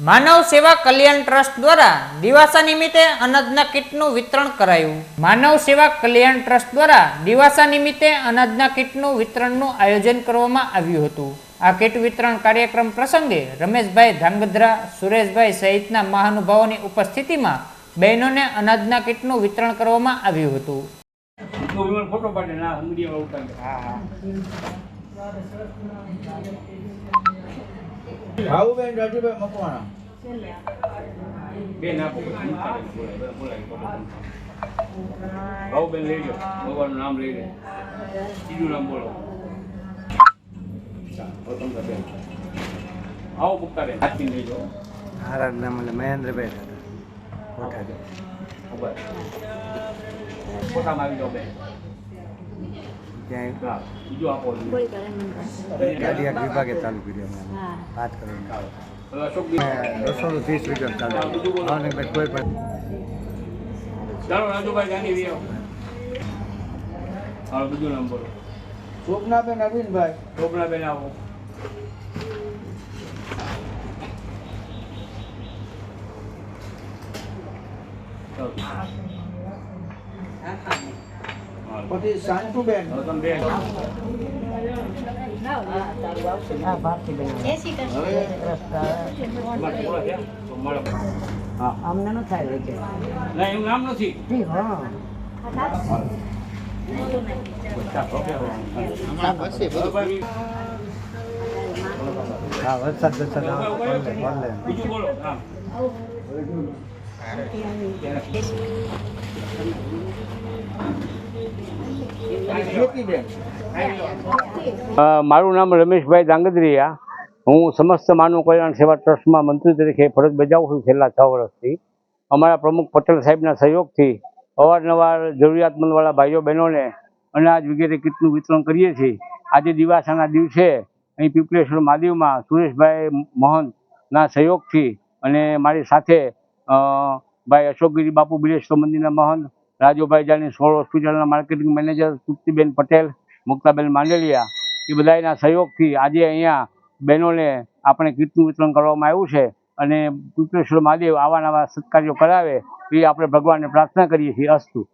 માનવ સેવા કલ્યાણ ટ્રસ્ટ દ્વારા દિવાસા નિમિત્તે અનાજના કીટનું વિતરણ કરાયું. માનવ સેવા કલ્યાણ ટ્રસ્ટ દ્વારા દિવાસા નિમિત્તે અનાજના કીટનું વિતરણનું આયોજન કરવામાં આવ્યું હતું. આ કીટ વિતરણ કાર્યક્રમ પ્રસંગે રમેશભાઈ ધાંગધ્રા, સુરેશભાઈ સહિતના મહાનુભાવોની ઉપસ્થિતિમાં બહેનોને અનાજના કીટનું વિતરણ કરવામાં આવ્યું હતું. પાડે ના મીડિયામાં ઉતારે હા હા ભાવુબેન રાજુભાઈ મકવાણા બેન આપો બોલાય બોલાય. બેન લઈ લો ભગવાનનું નામ લઈ લે. બીજું નામ બોલો. બેન. આવો પુખ્તા બેન. લઈ લો. મારા નામ એટલે મહેન્દ્રભાઈ કોઠારી ખબર ફોટામાં આવી જાઓ બેન. ત્યાં હા બીજું આપો ગાડિયા વિભાગે ચાલુ કર્યું અમે. વાત કરીને રસોડું ત્રીસ વીઘા ચાલુ ભાવનગર કોઈ પણ ચાલો રાજુભાઈ ગાંધી હાલો બીજું નામ બોલો. શોભનાબેન અરવિંદભાઈ. શોભના બેન આવો. ચાલો. હાલો. પછી શાંતુબેન હવે તમે બેન તમારે બોલો છે? તો મળો. હા અમને ન થાય છે ના એવું નામ નથી ઠીક હા બરોબર. હા વરસાદ વરસાદ આવે તો પડલે પડલે બીજું બોલો હા જ્યોતિબેન મારું નામ રમેશભાઈ દાંગદરિયા હું સમસ્ત માનવ કલ્યાણ સેવા ટ્રસ્ટમાં મંત્રી તરીકે ફરજ બજાવું છું છેલ્લા છ વર્ષથી. અમારા પ્રમુખ પટેલ સાહેબના સહયોગથી અવારનવાર જરૂરિયાતમંદવાળા ભાઈઓ બહેનોને અનાજ વગેરે કીટનું વિતરણ કરીએ છીએ. આજે દિવાસાના દિવસે અહીં પીપળેશ્વર મહાદેવમાં સુરેશભાઈ મહંતના સહયોગથી અને મારી સાથે ભાઈ અશોકગીરી બાપુ બિલેશ્વર મંદિરના મહંત રાજુભાઈ જાની સોળ હોસ્પિટલના માર્કેટિંગ મેનેજર તૃપ્તિબેન પટેલ, મુક્તાબેન માંડલિયા, એ બધાના સહયોગથી આજે અહીંયા બહેનોને આપણે કીટનું વિતરણ કરવામાં આવ્યું છે અને કૃપેશ્વર મહાદેવ આવા નવા સત્કાર્યો કરાવે એ આપણે ભગવાનને પ્રાર્થના કરીએ છીએ અસ્તુ.